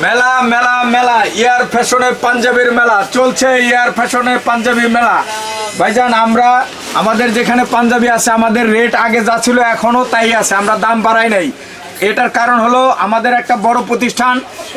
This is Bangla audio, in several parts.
মেলা মেলা মেলা, ইয়ার ফ্যাশনে পাঞ্জাবির মেলা, চলছে ইয়ার ফ্যাশনে পাঞ্জাবি মেলা। ভাইজান, আমরা, আমাদের যেখানে পাঞ্জাবি আছে, আমাদের রেট আগে যা ছিল, এখনও তাই আছে, আমরা দাম বাড়াই নাই। এটার কারণ হলো, আমাদের একটা বড় প্রতিষ্ঠান,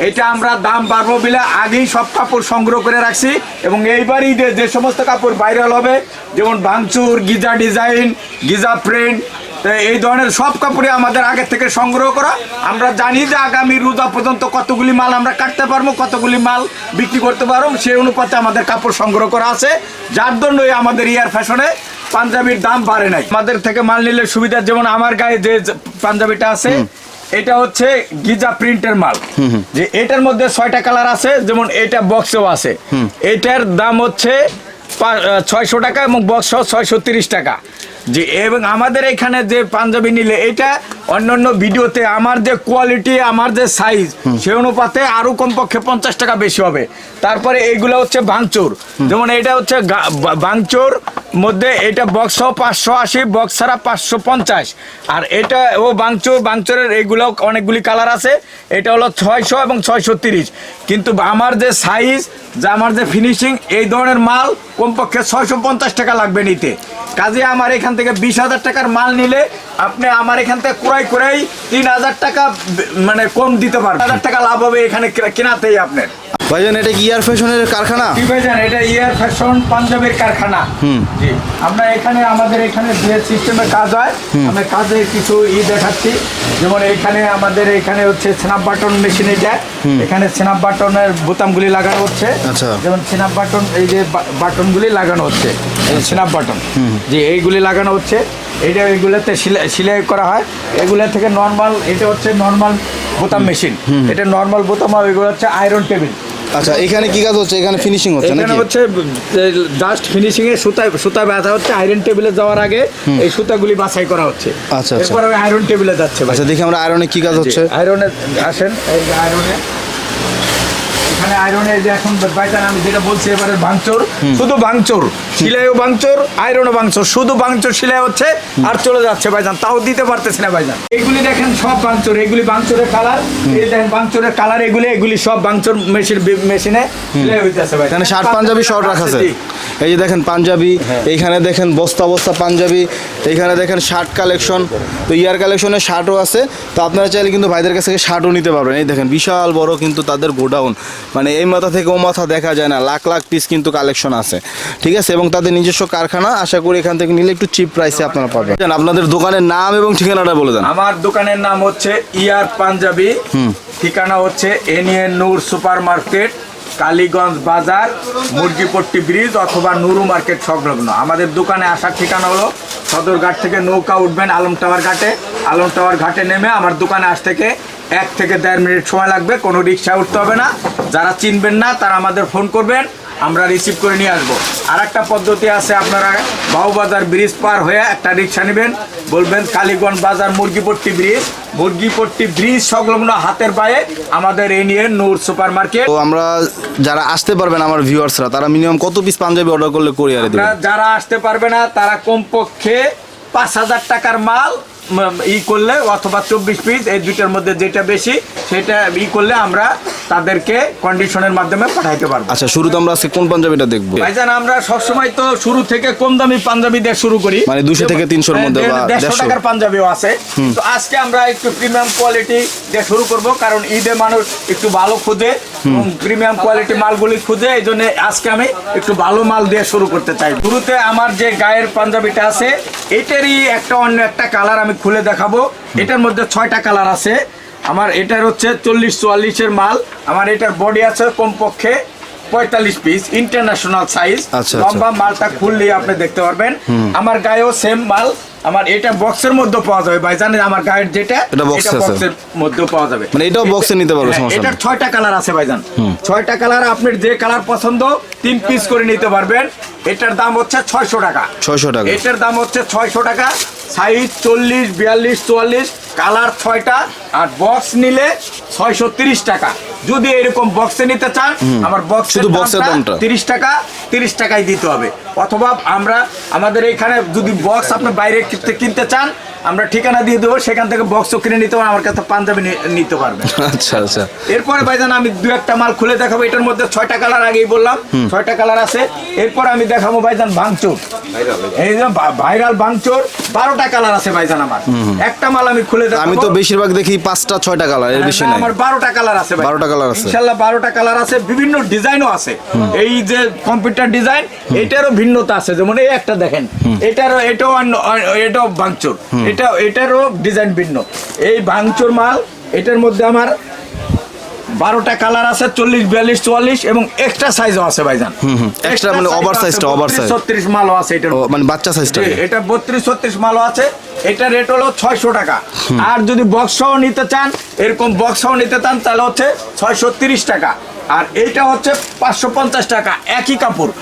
এটা আমরা দাম বাড়বো বলে আগেই সব কাপড় সংগ্রহ করে রাখছি, এবং এইবারই যে সমস্ত কাপড় ভাইরাল হবে, যেমন ভাঙচুর, গিজা ডিজাইন, গিজা প্রিন্ট তো এই ধরনের সব কাপড়ে আমাদের আগে থেকে সংগ্রহ করা। আমরা জানি যে আগামী রোজা পর্যন্ত কতগুলি মাল আমরা কাটতে পারব কতগুলি মাল বিক্রি করতে পারব সেই অনুপাতে আমাদের কাপড় সংগ্রহ করা আছে। যার জন্যই আমাদের ইয়ার ফ্যাশনে পাঞ্জাবির দাম বাড়ে নাই। আমাদের থেকে মাল নিলে সুবিধা যেমন আমার গায়ে যে যে পাঞ্জাবিটা আছে এটা হচ্ছে গিজা প্রিন্টের মাল। যে এটার মধ্যে ছয়টা কালার আছে যেমন এটা বক্সেও আছে। এটার দাম হচ্ছে ছয়শো টাকা এবং বক্স ছয়শো তিরিশ টাকা। যে এবং আমাদের এখানে যে পাঞ্জাবি নিলে এটা অন্যান্য ভিডিওতে আমার যে কোয়ালিটি আমার যে সাইজ সে অনুপাতে আরও কমপক্ষে পঞ্চাশ টাকা বেশি হবে। তারপরে এইগুলো হচ্ছে ভাঙচুর। যেমন এটা হচ্ছে ভাঙচুর মধ্যে এটা বক্স পাঁচশো আশি বক্স ছাড়া পাঁচশো পঞ্চাশ। আর এটা ও বাংচুর বাংচুরের এইগুলো অনেকগুলি কালার আছে। এটা হলো ছয়শো এবং ছয়শো তিরিশ। কিন্তু আমার যে সাইজ যে আমার যে ফিনিশিং এই ধরনের মাল কমপক্ষে ছয়শো পঞ্চাশ টাকা লাগবে নিতে। কাজে আমার এখান থেকে বিশ হাজার টাকার মাল নিলে আপনি আমার এখান থেকে ক্রয় করেই তিন হাজার টাকা মানে কম দিতে পারবেন। হাজার টাকা লাভ হবে এখানে কেনা- কেনাতেই আপনার। ভাইজান এটা কি ইয়ার ফ্যাশনের কারখানা? কি ভাইজান এটা ইয়ার ফ্যাশন পাঞ্জাবের কারখানা। জি আমরা এখানে আমাদের এখানে সিস্টেমে কাজ হয় আমরা কাজে কিছু ই দেখাচ্ছি। যেমন এখানে আমাদের এখানে হচ্ছে স্ন্যাপ বাটন মেশিন এটা। এখানে স্ন্যাপ বাটনের বোতামগুলি লাগানো হচ্ছে। আচ্ছা। যেমন স্ন্যাপ বাটন এই যে বাটনগুলি লাগানো হচ্ছে। স্ন্যাপ বাটন যে এইগুলি লাগানো হচ্ছে এইটা এইগুলোতে সেলাই সেলাই করা হয়। এগুলো থেকে নর্মাল এটা হচ্ছে নর্মাল বোতাম মেশিন এটা নর্মাল বোতাম আর এগুলো হচ্ছে আয়রন টেবিল আচ্ছা এখানে কি কাজ হচ্ছে? এখানে ফিনিশিং হচ্ছে এখানে হচ্ছে জাস্ট ফিনিশিং এ সুতা সুতা ব্যথা হচ্ছে। আয়রন টেবিলে যাওয়ার আগে এই সুতাগুলি বাছাই করা হচ্ছে। আচ্ছা, আচ্ছা। এরপর আয়রন টেবিলে যাচ্ছে আচ্ছা দেখি আমরা আয়রনে কি কাজ হচ্ছে। আয়রনে আসেন এই আয়রনে এখানে আয়রনে যে এখন বাইটান আমি যেটা বলছি এবারে ভাঙচুর। শুধু ভাঙচুর সিলাইও ভাঙচুর আয়রনও ভাঙচুর। শুধু ভাঙচুর সিলাই হচ্ছে আর চলে যাচ্ছে ভাইজান তাও দিতে পারতেছে না ভাইজান এগুলি দেখেন সব ভাঙচুর এগুলি ভাঙচুরের কালার এই দেখেন ভাঙচুরের কালার এগুলি এগুলি সব ভাঙচুর মেশিন মেশিনে সিলাই হইতেছে ভাই। এখানে শার্ট পাঞ্জাবি শর্ট রাখা আছে। এই যে দেখেন পাঞ্জাবি এইখানে দেখেন বস্তা বস্তা পাঞ্জাবি এইখানে দেখেন শার্ট কালেকশন তো ইয়ার কালেকশনের শার্টও আছে। তো আপনারা চাইলে কিন্তু ভাইদের কাছ থেকে শার্টও নিতে পারবেন। এই দেখেন বিশাল বড় কিন্তু তাদের গোডাউন। মানে এই মাথা থেকে ও মাথা দেখা যায় না। লাখ লাখ পিস কিন্তু কালেকশন আছে। ঠিক আছে? এবং তাদের নিজস্ব কারখানা আশা করি এখান থেকে নিলে একটু চিপ প্রাইসে আপনারা পাবেন। আপনাদের দোকানের নাম এবং ঠিকানাটা বলে দেন। আমার দোকানের নাম হচ্ছে ইয়ার পাঞ্জাবি। ঠিকানা হচ্ছে এনিএন নূর সুপার মার্কেট কালীগঞ্জ বাজার মুরগিপট্টি ব্রিজ অথবা নুরু মার্কেট সংলগ্ন। আমাদের দোকানে আসার ঠিকানা হলো সদরঘাট থেকে নৌকা উঠবেন আলম টাওয়ার ঘাটে। আলম টাওয়ার ঘাটে নেমে আমার দোকানে আসতে থেকে এক থেকে দেড় মিনিট সময় লাগবে কোনো রিক্সা উঠতে হবে না। যারা চিনবেন না তারা আমাদের ফোন করবেন আমরা রিসিভ করে নিয়ে আসব। আর একটা পদ্ধতি আছে আপনারা বাউবাজার ব্রিজ পার হয়ে একটা রিক্সা নেবেন। বলবেন কালীগঞ্জ বাজার মুরগিপট্টি ব্রিজ মুরগিপট্টি ব্রিজ সংলগ্ন হাতের পায়ে আমাদের এ নিয়ে নূর সুপার মার্কেট তো আমরা যারা আসতে পারবেন আমার ভিউয়ার্সরা তারা মিনিমাম কত পিস পাঞ্জাবি অর্ডার করলে কোরিয়ারে দেবেন? আপনারা যারা আসতে পারবে না তারা কমপক্ষে পাঁচ হাজার টাকার মাল ই করলে অথবা চব্বিশ পিস এই দুইটার মধ্যে যেটা বেশি সেটা ই করলে আমরা তাদেরকে কন্ডিশনের মাধ্যমে পাঠাইতে পারব। আচ্ছা শুরুতে আমরা আজকে কোন পাঞ্জাবিটা দেখব? ভাইজান আমরা সবসময় তো শুরু থেকে কম দামি পাঞ্জাবি দিয়ে শুরু করি। মানে 200 থেকে 300 এর মধ্যে দেড়শো টাকার পাঞ্জাবিও আছে। তো আজকে আমরা একটু প্রিমিয়াম কোয়ালিটি দিয়ে শুরু করব কারণ ঈদে মানুষ একটু ভালো খুঁজে প্রিমিয়াম কোয়ালিটি মালগুলি খুঁজে এই জন্য আজকে আমি একটু ভালো মাল দিয়ে শুরু করতে চাই। শুরুতে আমার যে গায়ের পাঞ্জাবিটা আছে এটারই একটা অন্য একটা কালার আমি খুলে দেখাবো। এটার মধ্যে ছয়টা কালার আছে। আমার এটার হচ্ছে চল্লিশ চুয়াল্লিশের মাল। আমার এটার বডি আছে কমপক্ষে পঁয়তাল্লিশ পিস ইন্টারন্যাশনাল সাইজ। লম্বা মালটা খুললেই আপনি দেখতে পারবেন। আমার গায়েও সেম মাল। আমার এটা বক্সের মধ্যে পাওয়া যাবে ভাই। জানেন আমার গায়ের যেটা এটা। বক্সের মধ্যে পাওয়া যাবে। মানে এটাও এ নিতে পারবে, হ্যাঁ, সমস্যা এটার নেই। ছয়টা কালার আছে ভাইজান। ছয়টা কালার আপনার যে কালার পছন্দ তিন পিস করে নিতে পারবেন। এটার দাম হচ্ছে ছয়শো টাকা। 600 টাকা। এটার দাম হচ্ছে ছয়শো টাকা। সাইজ চল্লিশ বিয়াল্লিশ চুয়াল্লিশ কালার ছয়টা আর বক্স নিলে ছয়শো তিরিশ টাকা। যদি এরকম বক্সে নিতে চান আমার বক্স শুধু বক্সের দামটা। তিরিশ টাকা তিরিশ টাকায় দিতে হবে। অথবা আমরা আমাদের এখানে যদি বক্স আপনি বাইরে কিনতে চান আমরা ঠিকানা দিয়ে দেবো সেখান থেকে বক্স কিনে নিতে পারবেন আমার কাছে পাঞ্জাবি নিতে পারবেন। আচ্ছা আচ্ছা। এরপরে ভাইজান আমি দু একটা মাল খুলে দেখাবো এটার মধ্যে ছয়টা কালার আগেই বললাম ছয়টা কালার আছে। এরপর আমি দেখাবো ভাইজান ভাঙচুর। এই যে ভাইরাল ভাঙচুর বারোটা কালার আছে ভাইজান আমার। একটা মাল আমি খুলে দেখাবো। আমি তো বেশিরভাগ দেখি পাঁচটা ছয়টা কালারের বেশি নাই। আমার বারোটা কালার আছে ভাই। 12টা কালার আছে। ইনশাল্লাহ বারোটা কালার আছে বিভিন্ন ডিজাইনও আছে। এই যে কম্পিউটার ডিজাইন এটারও ভিন্নতা আছে। যেমন এই একটা দেখেন এটারও এটাও এটাও ভাঙচুর। এটা এটারও ডিজাইন ভিন্ন। এই ভাঙচুর মাল এটার মধ্যে আমার বারোটা কালার আছে চল্লিশ বিয়াল্লিশ চুয়াল্লিশ এবং এক্সট্রা সাইজও আছে ভাইজান। extra মানে oversize টা, oversize। ছত্রিশ মালও আছে এটার ও মানে বাচ্চা সাইজটা এটা বত্রিশ ছত্রিশ মালও আছে এটা রেট হলো ছয়শো টাকা। আর যদি বক্স সহ নিতে চান এরকম বক্স সহ নিতে চান তাহলে হচ্ছে ছয়শো তিরিশ টাকা। আর এইটা হচ্ছে পাঁচশো পঞ্চাশ টাকা একই কাপড়।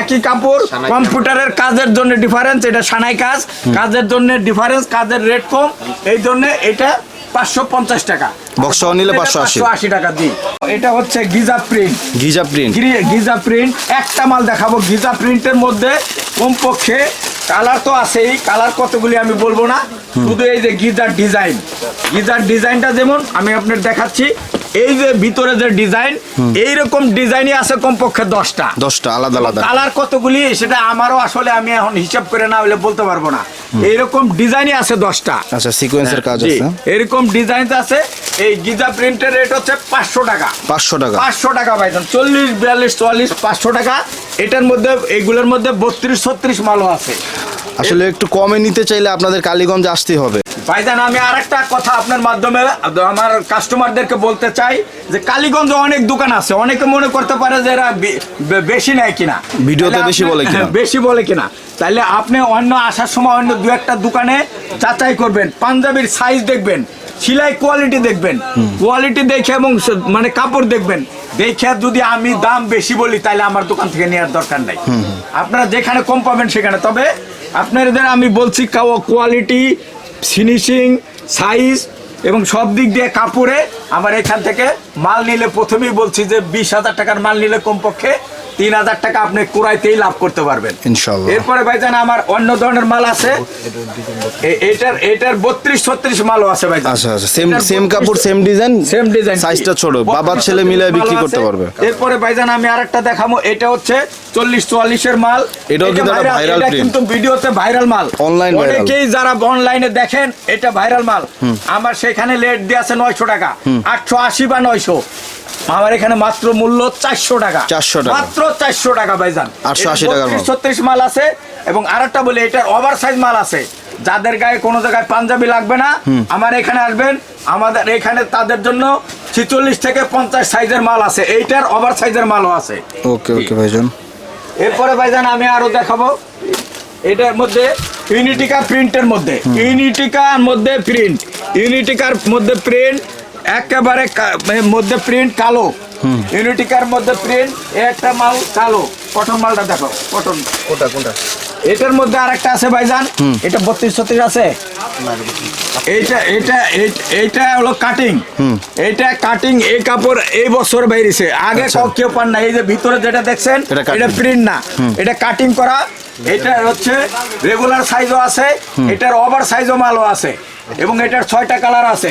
একই কাপড় কম্পিউটারের কাজের জন্য ডিফারেন্স এটা সানাই কাজ। কাজের জন্য ডিফারেন্স কাজের রেট কম। এই জন্য এটা পাঁচশো পঞ্চাশ টাকা। বক্স নিলে 580 আশি। টাকা দিই এটা হচ্ছে Giza print. Giza print. Giza print. একটা মাল দেখাবো গিজা প্রিন্টের মধ্যে। কমপক্ষে কালার তো আছেই। কালার কতগুলি আমি বলব না। শুধু এই যে গিজার ডিজাইন। গিজার ডিজাইনটা যেমন আমি আপনার দেখাচ্ছি এই যে ভিতরে যে ডিজাইন এইরকম ডিজাইনই আছে কমপক্ষে দশটা। দশটা আলাদা আলাদা। কালার কতগুলি সেটা আমারও আসলে আমি এখন হিসাব করে না হলে বলতে পারব না। এইরকম ডিজাইনই আছে দশটা। আচ্ছা সিকোয়েন্সের কাজ আছে। এরকম ডিজাইন আছে এই গিজা প্রিন্টের রেট হচ্ছে পাঁচশো টাকা। পাঁচশো টাকা। পাঁচশো টাকা ভাইজান চল্লিশ বিয়াল্লিশ চুয়াল্লিশ পাঁচশো টাকা। এটার মধ্যে এইগুলোর মধ্যে বত্রিশ ছত্রিশ মালও আছে। আসলে একটু কমে নিতে চাইলে আপনাদের কালীগঞ্জে আসতেই হবে। ভাইজান আমি আর একটা কথা আপনার মাধ্যমে আমার কাস্টমারদেরকে বলতে চাই যে কালীগঞ্জে অনেক দোকান আছে অনেকে মনে করতে পারে যে এরা বেশি নেয় কিনা। ভিডিওতে বেশি বলে কিনা। বেশি বলে কিনা। তাহলে আপনি অন্য আসার সময় অন্য দু একটা দোকানে যাচাই করবেন পাঞ্জাবির সাইজ দেখবেন সেলাই কোয়ালিটি দেখবেন কোয়ালিটি দেখে এবং মানে কাপড় দেখবেন। দেখে যদি আমি দাম বেশি বলি তাহলে আমার দোকান থেকে নেওয়ার দরকার নাই। আপনারা যেখানে কম পাবেন সেখানে। তবে আপনাদের আমি বলছি কোয়ালিটি ফিনিশিং সাইজ এবং সব দিক দিয়ে কাপড়ে আমার এখান থেকে মাল নিলে প্রথমেই বলছি যে বিশ হাজার টাকার মাল নিলে কমপক্ষে তিন হাজার টাকা আপনি কুড়াইতেই লাভ করতে পারবেন। ইনশাল্লাহ। এরপরে ভাইজান আমার অন্য ধরনের মাল আছে। এটার এটার বত্রিশ ছত্রিশ মালও আছে ভাইজান। আচ্ছা আচ্ছা সেম সেম কাপড় সেম ডিজাইন সেম ডিজাইন সাইজটা ছোট। বাবার ছেলে মিলে বিক্রি করতে পারবে। এরপরে ভাইজান আমি আরেকটা দেখাবো। এটা হচ্ছে চল্লিশ চুয়াল্লিশের মাল। এটাও কিন্তু print। কিন্তু ভিডিওতে ভাইরাল মাল। Viral। অনেকেই যারা অনলাইনে দেখেন এটা ভাইরাল মাল। আমার সেখানে লেট দিয়ে আছে নয়শো টাকা। আটশো আশি বা নয়শো। আমার এখানে মাত্র মূল্য চারশো টাকা। 400 টাকা। মাত্র চারশো টাকা ভাইজান। 880 টাকার মাল। ছত্রিশ মাল আছে এবং আরেকটা বলি এটার ওভার সাইজ মাল আছে। যাদের গায়ে কোনো জায়গায় পাঞ্জাবি লাগবে না আমার এখানে আসবেন। আমাদের এখানে তাদের জন্য ছিচল্লিশ থেকে পঞ্চাশ সাইজের মাল আছে। এইটার ওভার সাইজের মালও আছে। ওকে ওকে ভাইজান। এরপরে ভাইজান আমি আরও দেখাবো। এটার মধ্যে ইউনিটিকা প্রিন্টের মধ্যে। ইউনিটিকার মধ্যে প্রিন্ট ইউনিটিকার মধ্যে প্রিন্ট একেবারে মধ্যে প্রিন্ট কালো। ইউনিটিকার মধ্যে প্রিন্ট একটা মাল কালো। কটন মালটা দেখো কটন কোনটা কোনটা? এটার মধ্যে আরেকটা আছে ভাইজান এটা বত্রিশ ছত্রিশ আছে। এইটা এটা এইটা হলো কাটিং এইটা কাটিং এই কাপড় এই বছর বাইরেছে আগে আচ্ছা। কাউ পান না এই যে ভিতরে যেটা দেখছেন এটা প্রিন্ট না। এটা কাটিং করা। এটা হচ্ছে রেগুলার সাইজও আছে। এটার ওভার সাইজও মালও আছে। এবং এটার ছয়টা কালার আছে।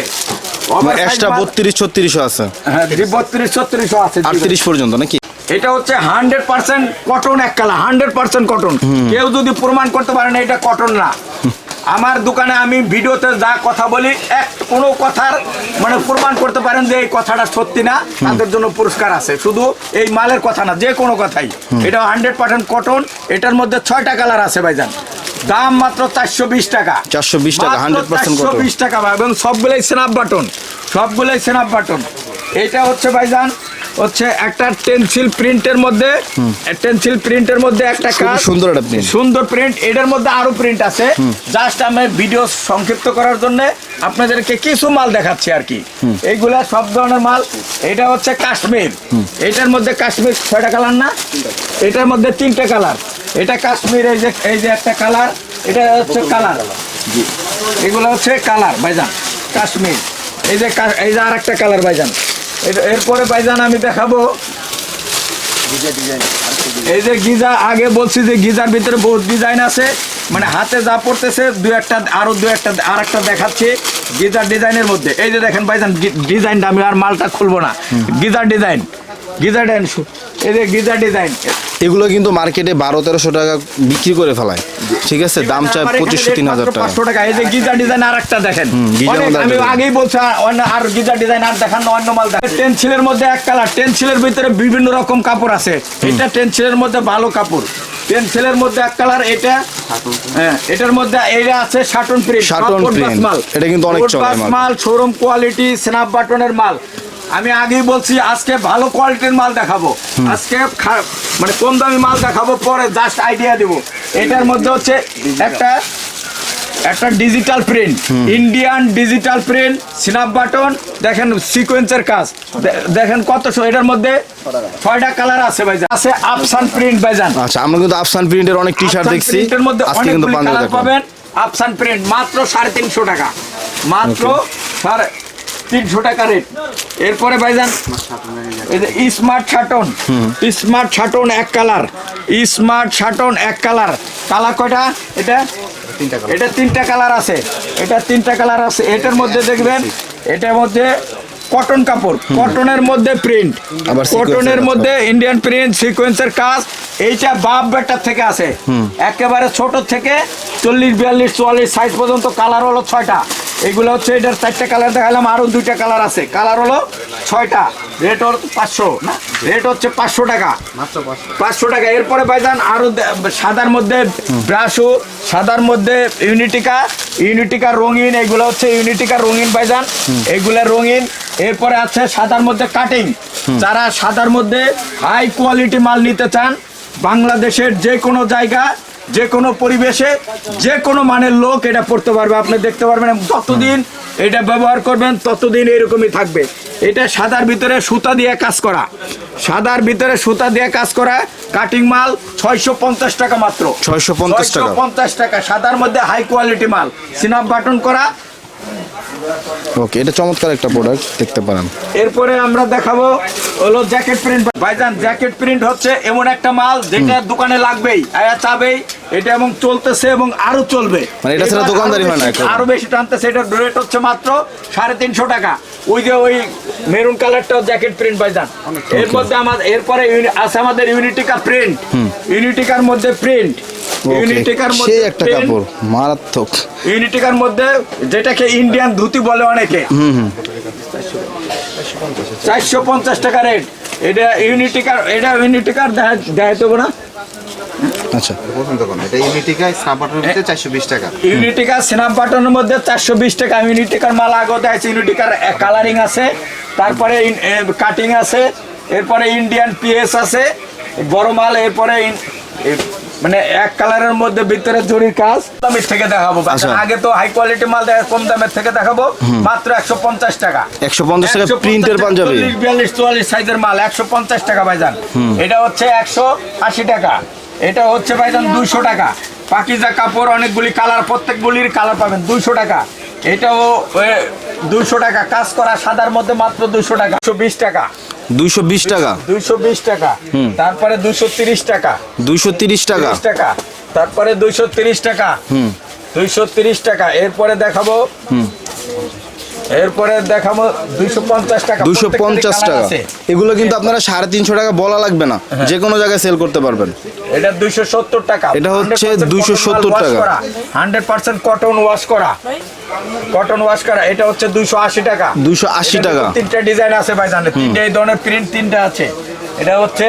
এক্সট্রা বত্রিশ ছত্রিশও আছে। হ্যাঁ বত্রিশ ছত্রিশও আছে আটত্রিশ পর্যন্ত নাকি? এটা হচ্ছে হান্ড্রেড পার্সেন্ট কটন এক কালা হান্ড্রেড পার্সেন্ট কটন কেউ যদি প্রমাণ করতে পারে না এটা কটন না। আমার দোকানে আমি ভিডিওতে যা কথা বলি এক কোনো কথার মানে প্রমাণ করতে পারেন যে এই কথাটা সত্যি না তাদের জন্য পুরস্কার আছে। শুধু এই মালের কথা না যে কোনো কথাই। এটা হান্ড্রেড পার্সেন্ট কটন এটার মধ্যে ছয়টা কালার আছে ভাইজান। দাম মাত্র চারশো বিশ টাকা। 420 টাকা, হান্ড্রেড পার্সেন্ট চারশো বিশ টাকা এবং সবগুলাই স্ন্যাপ বাটন সবগুলাই স্ন্যাপ বাটন এটা হচ্ছে ভাইজান হচ্ছে একটা টেন্সিল প্রিন্টের মধ্যে টেন্সিল প্রিন্টের মধ্যে একটা কাজ। সুন্দর একটা। সুন্দর প্রিন্ট এটার মধ্যে আরও প্রিন্ট আছে। জাস্ট আমি ভিডিও সংক্ষিপ্ত করার জন্য আপনাদেরকে কিছু মাল দেখাচ্ছি আর কি। এইগুলা সব ধরনের মাল এটা হচ্ছে কাশ্মীর। এটার মধ্যে কাশ্মীর ছয়টা কালার না? এটার মধ্যে তিনটা কালার এটা কাশ্মীর এই যে এই যে একটা কালার এটা হচ্ছে কালার এগুলো হচ্ছে কালার ভাইজান। কাশ্মীর। এই যে এই যে আর একটা কালার ভাইজান। এটা- এরপরে পাইজান আমি দেখাবো। এই যে গিজা আগে বলছি যে গিজার ভিতরে বহুত ডিজাইন আছে। মানে হাতে যা পড়তেছে দু একটা আরও দু একটা আর একটা দেখাচ্ছি গিজার ডিজাইনের মধ্যে। এই যে দেখেন ভাইজান ডিজাইনটা আমি আর মালটা খুলবো না। Geyser design. গিজার ডিজাইন এই যে গিজার ডিজাইন। এগুলো কিন্তু মার্কেটে বারো তেরোশো টাকা বিক্রি করে ফেলায়। ঠিক আছে দাম চায় পঁচিশশো তিন হাজার টাকা। পাঁচশো টাকা। এই যে গিজার ডিজাইন আর একটা দেখেন আমি আগেই বলছি অন্য আর গিজার ডিজাইন আর দেখান অন্য মাল দেখান টেনসিলের মধ্যে এক কালার টেনসিলের ভিতরে বিভিন্ন রকম কাপড় আছে। এটা টেনসিলের মধ্যে ভালো কাপড়। টেনসিলের মধ্যে এক কালার এটা হ্যাঁ এটার মধ্যে এটা আছে শাটন প্রিন্ট Satin print। এটা কিন্তু অনেক চলে মাল। মাল শোরুম কোয়ালিটি স্ন্যাপ বাটনের মাল। আমি আগেই বলছি আজকে ভালো কোয়ালিটির মাল দেখাবো। আজকে মানে কম দামি মাল দেখাবো পরে জাস্ট আইডিয়া দিব। এটার মধ্যে হচ্ছে একটা একটা digital print Indian digital print snap button দেখেন সিকোয়েন্সের কাজ। দেখেন কত এটার মধ্যে ছয়টা কালার আছে ভাইজান। আছে আফসান প্রিন্ট ভাইজান। আচ্ছা আমরা কিন্তু আফসান প্রিন্টের অনেক টি শার্ট দেখছি। প্রিন্টের মধ্যে আজকে কিন্তু পাবেন। আফসান প্রিন্ট মাত্র সাড়ে তিনশো টাকা। মাত্র সাড়ে তিনশো টাকা রেট এরপরে ভাইজান স্মার্ট শাটন স্মার্ট শাটন এক কালার স্মার্ট শাটন এক কালার কালার কয়টা? এটা? এটা তিনটা কালার আছে। এটা তিনটা কালার আছে। এটার মধ্যে দেখবেন এটার মধ্যে কটন কাপড়। কটনের মধ্যে প্রিন্ট আবার কটনের মধ্যে ইন্ডিয়ান প্রিন্ট সিকোয়েন্সের কাজ। এইটা বাপ বেটার থেকে আছে। একেবারে ছোট থেকে চল্লিশ বিয়াল্লিশ চুয়াল্লিশ সাইজ পর্যন্ত কালার হলো ছয়টা। এগুলো হচ্ছে এটার চারটা কালার দেখালাম আরও দুইটা কালার আছে। কালার হলো ছয়টা রেট হলো পাঁচশো না? রেট হচ্ছে পাঁচশো টাকা। পাঁচশো। টাকা। এরপরে ভাইজান আরও দে- সাদার মধ্যে ব্রাশো সাদার মধ্যে ইউনিটিকা ইউনিটিকা রঙিন এগুলো হচ্ছে ইউনিটিকা রঙিন ভাইজান। এগুলা রঙিন। এরপরে আছে সাদার মধ্যে কাটিং। যারা সাদার মধ্যে হাই কোয়ালিটি মাল নিতে চান বাংলাদেশের যে কোনো জায়গা যে কোনো পরিবেশে যে কোনো মানের লোক এটা পড়তে পারবে। আপনি দেখতে পারবেন ততদিন এটা ব্যবহার করবেন ততদিন এরকমই থাকবে। এটা সাদার ভিতরে সুতা দিয়ে কাজ করা। সাদার ভিতরে সুতা দিয়ে কাজ করা কাটিং মাল ছয়শো পঞ্চাশ টাকা মাত্র। 650 টাকা। পঞ্চাশ টাকা সাদার মধ্যে হাই কোয়ালিটি মাল। সিনাপ বাটন করা ওকে এটা চমৎকার একটা প্রোডাক্ট দেখতে পারেন। এরপরে আমরা দেখাবো হলো জ্যাকেট প্রিন্ট ভাইজান জ্যাকেট প্রিন্ট হচ্ছে এমন একটা মাল যেটা দোকানে লাগবেই আয়া চাবেই। এটা এবং চলতেছে এবং আরও চলবে। মানে এটা ছাড়া দোকানদারি হয় না আরও বেশি টানতেছে এটার রেট হচ্ছে মাত্র সাড়ে তিনশো টাকা। ওই যে ওই মেরুন কালারটাও জ্যাকেট প্রিন্ট ভাইজান। এর মধ্যে আমাদের এরপরে আছে আমাদের ইউনিটিকা প্রিন্ট ইউনিটিকার মধ্যে প্রিন্ট ইউনিটিকার মধ্যে একটা কাপড় মারাত্মক। ইউনিটিকার মধ্যে যেটাকে ইন্ডিয়ান ধুতি বলে অনেকে। চারশো পঞ্চাশ টাকা রেট এটা ইউনিটিকার এটা ইউনিটিকার তো না। আচ্ছা। এটা টাকা। মধ্যে টাকা। ইউনিটিকার মাল আগত আছে ইউনিটিকার কালারিং আছে তারপরে কাটিং আছে এরপরে ইন্ডিয়ান পিএস আছে বড় মাল এরপরে মানে এক কালারের মধ্যে ভিতরে জরির কাজ। দামের থেকে দেখাবো। আচ্ছা। আগে তো হাই কোয়ালিটি মাল কম দামের থেকে দেখাবো। মাত্র একশো পঞ্চাশ টাকা। একশো পঞ্চাশ টাকা 150 প্রিন্টের পাঞ্জাবি বিয়াল্লিশ চুয়াল্লিশ সাইজের মাল একশো পঞ্চাশ টাকা ভাইজান। এটা হচ্ছে একশো আশি টাকা। এটা হচ্ছে ভাইজান দুইশো টাকা। পাকিজা কাপড় অনেকগুলি কালার প্রত্যেকগুলির কালার পাবেন দুইশো টাকা। এটাও দুইশো টাকা। কাজ করা সাদার মধ্যে মাত্র দুইশো টাকা। দুশো বিশ টাকা। দুইশো বিশ টাকা। দুইশো বিশ টাকা। তারপরে দুইশো তিরিশ টাকা। দুইশো তিরিশ টাকা। টাকা। তারপরে দুইশো তিরিশ টাকা। দুইশো তিরিশ টাকা। এরপরে দেখাবো। এরপরে দেখাবো দুইশো পঞ্চাশ টাকা দুইশো পঞ্চাশ টাকা। এগুলো কিন্তু আপনারা সাড়ে তিনশো টাকা বলা লাগবে না। যে কোনো জায়গায় সেল করতে পারবেন। এটা দুইশো সত্তর টাকা। এটা হচ্ছে 270 টাকা। হান্ড্রেড পার্সেন্ট কটন ওয়াশ করা। কটন ওয়াশ করা। এটা হচ্ছে দুইশো আশি টাকা। দুইশো আশি টাকা। তিনটা ডিজাইন আছে ভাই জানে তিনটা এই ধরনের প্রিন্ট তিনটা আছে। এটা হচ্ছে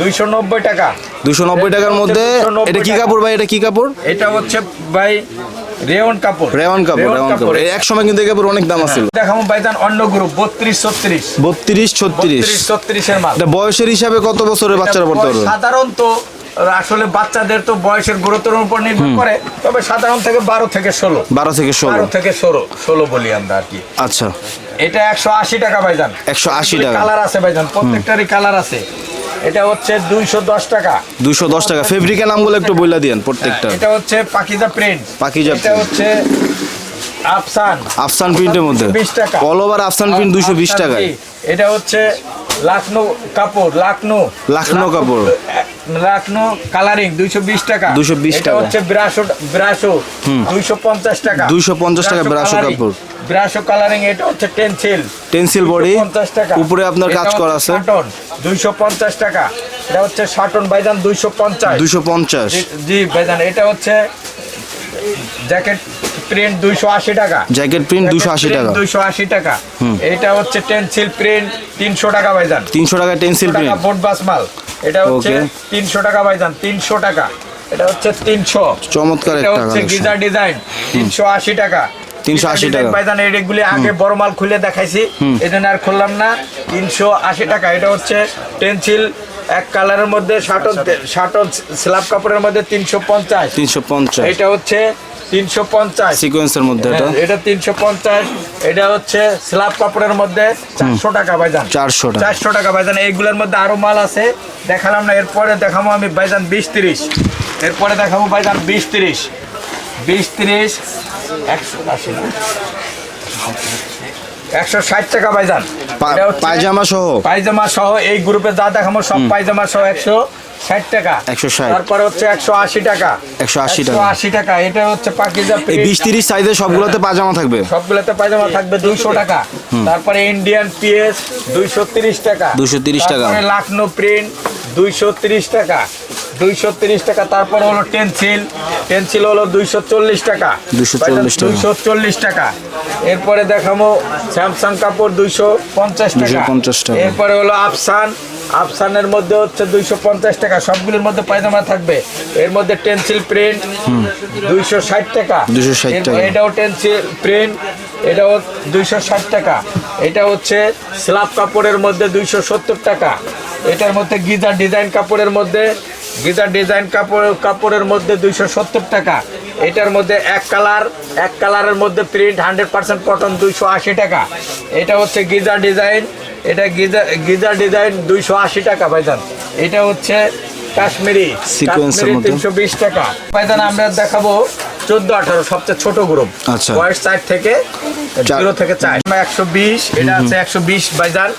দুইশো নব্বই টাকা। দুশো নব্বই টাকার মধ্যে 290 এটা কি কাপড় ভাই? এটা কি কাপড়? এটা হচ্ছে ভাই রেওন কাপড় রেওয়ান কাপড় রেওয়ান কাপড় এক সময় কিন্তু এই কাপড় অনেক দাম আছিল। দেখাবো ভাইজান অন্য গ্রুপ বত্রিশ ছত্রিশ। বত্রিশ ছত্রিশ। বত্রিশ ছত্রিশের মাল। বয়সের হিসাবে কত বছরের বাচ্চারা পড়তে পারবে সাধারণত আসলে বাচ্চাদের তো বয়সের গুরুত্বের উপর নির্ভর করে তবে সাধারণ থেকে বারো থেকে ষোলো। বারো থেকে ষোলো। বারো থেকে ষোলো ষোলো বলি আমরা আর কি। আচ্ছা। এটা একশো আশি টাকা ভাইজান। 180 টাকা। কালার আছে ভাইজান প্রত্যেকটারই কালার আছে। এটা হচ্ছে দুইশো দশ টাকা। দুশো দশ টাকা। ফেব্রিকের নামগুলো একটু বইলা দিয়েন প্রত্যেকটা। এটা হচ্ছে পাকিজা প্রিন্ট পাকিজা এটা হচ্ছে আফসান। আফসান প্রিন্টের মধ্যে। বিশ টাকা। অল ওভার আফসান প্রিন্ট দুশো বিশ টাকায়। এটা হচ্ছে লাখনো কাপড় লাখনো। লাখনো কাপড়। লাকনো কালারিং দুইশো বিশ টাকা। 220 এটা টাকা। হচ্ছে ব্রাশো ব্রাশো দুইশো পঞ্চাশ টাকা। 250 টাকা ব্রাশো কাপড়। ব্রাশো কালারিং এটা হচ্ছে টেনসিল টেন্সিল বডি পঞ্চাশ টাকা। উপরে আপনার কাজ করা আছে। শাটন দুইশো পঞ্চাশ টাকা। এটা হচ্ছে শাটন বাইজান দুইশো পঞ্চাশ। দুশো পঞ্চাশ। জি ভাইজান এটা হচ্ছে জ্যাকেট প্রিন্ট দুইশো আশি টাকা। জ্যাকেট প্রিন্ট দুশো আশি টাকা। দুইশো আশি টাকা। এটা হচ্ছে টেন্সিল প্রিন্ট তিনশো টাকা ভাইজান। তিনশো টাকা টেন্সিল প্রিন্ট বোট বাস মাল। এটা হচ্ছে তিনশো টাকা ভাইজান তিনশো টাকা। এটা হচ্ছে তিনশো। চমৎকার এটা হচ্ছে গিজার ডিজাইন তিনশো আশি টাকা। 380 টাকা। ভাইজান এগুলি আগে বড় মাল খুলে দেখাইছি। এই জন্য আর খুললাম না। তিনশো আশি টাকা। এটা হচ্ছে টেন্সিল এক কালারের মধ্যে শাটন শাটন স্ল্যাব কাপড়ের মধ্যে তিনশো পঞ্চাশ। তিনশো পঞ্চাশ। এটা হচ্ছে তিনশো পঞ্চাশ। সিকোয়েন্সের মধ্যে এটা? এটা তিনশো পঞ্চাশ। এটা হচ্ছে স্ল্যাব কাপড়ের মধ্যে চারশো টাকা ভাইজান। 400 টাকা। চারশো টাকা ভাইজান। এইগুলোর মধ্যে আরও মাল আছে। দেখালাম না এরপরে দেখাবো আমি ভাইজান বিশ তিরিশ। এরপরে দেখাবো ভাইজান বিশ তিরিশ। বিশ তিরিশ একশো আশি? একশো ষাট টাকা ভাইজান পা- পায়জামা সহ? পায়জামা সহ এই গ্রুপে যা দেখাবো সব পায়জামা সহ একশো ষাট টাকা। 160 তারপরে হচ্ছে একশো আশি টাকা। 180 টাকা। আশি টাকা। এটা হচ্ছে পাকিজা বিশ তিরিশ সাইজের সবগুলোতে পাজামা থাকবে? সবগুলোতে পায়জামা থাকবে দুইশো টাকা। তারপরে ইন্ডিয়ান পিএস দুইশো তিরিশ টাকা। 230 টাকা। তারপরে লাকনো প্রিন্ট দুইশো তিরিশ টাকা। দুইশো তিরিশ টাকা তারপরে হলো টেন্সিল। টেন্সিল হলো দুইশো চল্লিশ টাকা। 240 টাকা। দুইশো চল্লিশ টাকা। এরপরে দেখাবো স্যামসাং কাপড় দুইশো পঞ্চাশ টাকা। 250 টাকা। এরপরে হলো আফসান। আফসানের মধ্যে হচ্ছে দুইশো পঞ্চাশ টাকা। সবগুলোর মধ্যে পায়জামা থাকবে। এর মধ্যে টেন্সিল প্রিন্ট দুইশো ষাট টাকা। 260 এরপর টাকা। এটাও টেন্সিল প্রিন্ট। এটাও দুইশো ষাট টাকা। এটা হচ্ছে স্ল্যাব কাপড়ের মধ্যে দুইশো সত্তর টাকা। এটার মধ্যে গিজার ডিজাইন কাপড়ের মধ্যে গিজার ডিজাইন কাপড় কাপড়ের মধ্যে দুইশো সত্তর টাকা। এটার মধ্যে এক কালার এক কালারের মধ্যে প্রিন্ট হান্ড্রেড পার্সেন্ট কটন দুইশো আশি টাকা। এটা হচ্ছে গিজার ডিজাইন এটা গিজার গিজার ডিজাইন দুইশো আশি টাকা ভাইজান। এটা হচ্ছে কাশ্মীরি। তিনশো বিশ টাকা। ভাইজান আমরা দেখাবো চোদ্দ আঠারো সবচেয়ে ছোট গ্রুপ আচ্ছা। বয়স চার থেকে জিরো থেকে চার। একশো বিশ এটা আছে একশো বিশ বাইজার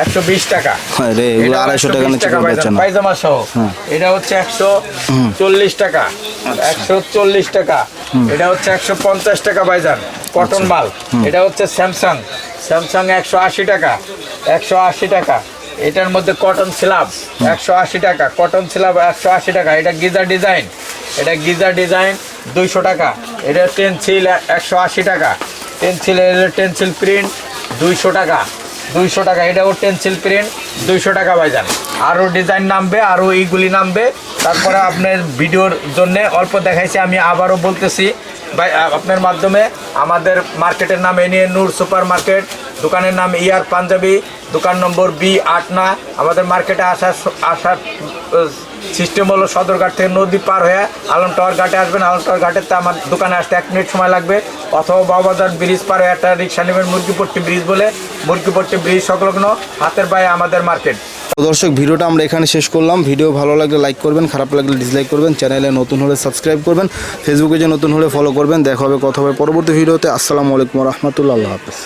একশো বিশ টাকা। হ্যাঁ রে, এগুলো এটা 250 টাকা 120 নিচে টাকা কেউ বাইজান, বেচে না। পায়জামা সহ এটা হচ্ছে একশো চল্লিশ টাকা। একশো চল্লিশ টাকা। এটা হচ্ছে একশো পঞ্চাশ টাকা বাইজান কটন মাল। এটা হচ্ছে স্যামসাং। স্যামসাং একশো আশি টাকা। একশো আশি টাকা। এটার মধ্যে কটন স্ল্যাব একশো আশি টাকা। কটন স্ল্যাব একশো আশি টাকা। এটা গিজার ডিজাইন। এটা গিজার ডিজাইন দুইশো টাকা। এটা টেনসিল একশো আশি টাকা। টেনসিল টেনসিল প্রিন্ট দুইশো টাকা। দুইশো টাকা। এটাও টেনসিল প্রিন্ট, দুইশো টাকা বাইজান আরও ডিজাইন নামবে, আরও এইগুলি নামবে। তারপরে আপনার ভিডিওর জন্য অল্প দেখাইছি, আমি আবারও বলতেছি, ভাই আপনার মাধ্যমে আমাদের মার্কেটের নাম এনিয়ে নূর সুপার মার্কেট দোকানের নাম ইয়ার পাঞ্জাবি, দোকান নম্বর বি আট না। আমাদের মার্কেটে আসার আসার সিস্টেম হলো সদরঘাট থেকে নদী পার হয়ে আলম টাওয়ার ঘাটে আসবেন। আলম টাওয়ার ঘাটে তো আমার দোকানে আসতে এক মিনিট সময় লাগবে। অথবা বাবাজার ব্রিজ পার হয়ে একটা রিক্সা নেবেন, মুরগিপট্টি ব্রিজ বলে। মুরগিপট্টি ব্রিজ সংলগ্ন হাতের বাইরে আমাদের মার্কেট। দর্শক, ভিডিওটা আমরা এখানে শেষ করলাম। ভিডিও ভালো লাগলে লাইক করবেন, খারাপ লাগলে ডিসলাইক করবেন। চ্যানেলে নতুন হলে সাবস্ক্রাইব করবেন। ফেসবুকে যে নতুন হলে ফলো করবেন। দেখা হবে, কথা হবে পরবর্তী ভিডিওতে। আসসালামু আলাইকুম রহমতুল্লাহ হাফেজ।